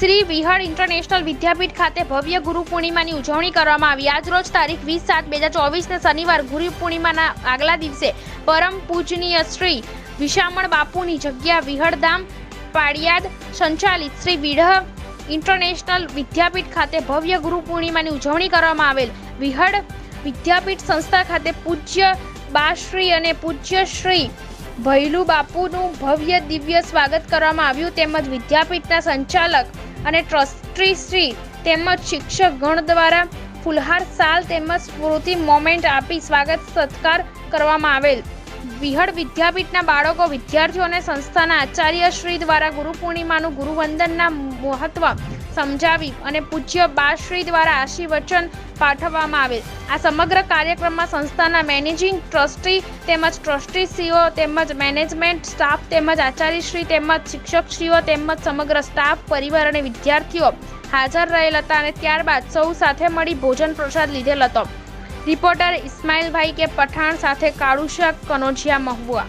શ્રી વિહળ international વિદ્યાપીઠ ખાતે ભવ્ય ગુરુ પૂર્ણિમાની ઉજવણી કરવામાં આવી. આજરોજ તારીખ વીસ સાત બે હજાર ચોવીસને શનિવાર ગુરુ પૂર્ણિમાના આગલા દિવસે પરમ પૂજનીય શ્રી વિશામણ બાપુની જગ્યા વિહળધામ પાડિયાદ સંચાલિત શ્રી વિઢ ઇન્ટરનેશનલ વિદ્યાપીઠ ખાતે ભવ્ય ગુરુ પૂર્ણિમાની ઉજવણી કરવામાં આવેલ. વિહળ વિદ્યાપીઠ સંસ્થા ખાતે પૂજ્ય બાશ્રી અને પૂજ્ય શ્રી ભૈલુ બાપુનું ભવ્ય દિવ્ય સ્વાગત કરવામાં આવ્યું. તેમજ વિદ્યાપીઠના સંચાલક અને ટ્રસ્ટી શ્રી તેમજ શિક્ષક ગણ દ્વારા ફુલહાર સાલ તેમજ સ્મૃતિ મોમેન્ટ આપી સ્વાગત સત્કાર કરવામાં આવેલ. વિહળ વિદ્યાપીઠના બાળકો, વિદ્યાર્થીઓ અને સંસ્થાના આચાર્ય શ્રી દ્વારા ગુરુ પૂર્ણિમાનું ગુરુવંદનના મહત્વ સમજાવી અને પૂજ્ય બાશ્રી દ્વારા આશીર્વચન પાઠવવામાં આવેલ. આ સમગ્ર કાર્યક્રમમાં સંસ્થાના મેનેજિંગ ટ્રસ્ટી તેમજ ટ્રસ્ટીશ્રીઓ તેમજ મેનેજમેન્ટ સ્ટાફ તેમજ આચાર્યશ્રી તેમજ શિક્ષકશ્રીઓ તેમજ સમગ્ર સ્ટાફ, પરિવાર અને વિદ્યાર્થીઓ હાજર રહેલ હતા અને ત્યારબાદ સૌ સાથે મળી ભોજન પ્રસાદ લીધેલ હતો. રિપોર્ટર ઇસ્માઇલભાઈ કે પઠાણ સાથે કાળુશા કનોજિયા મહુવા.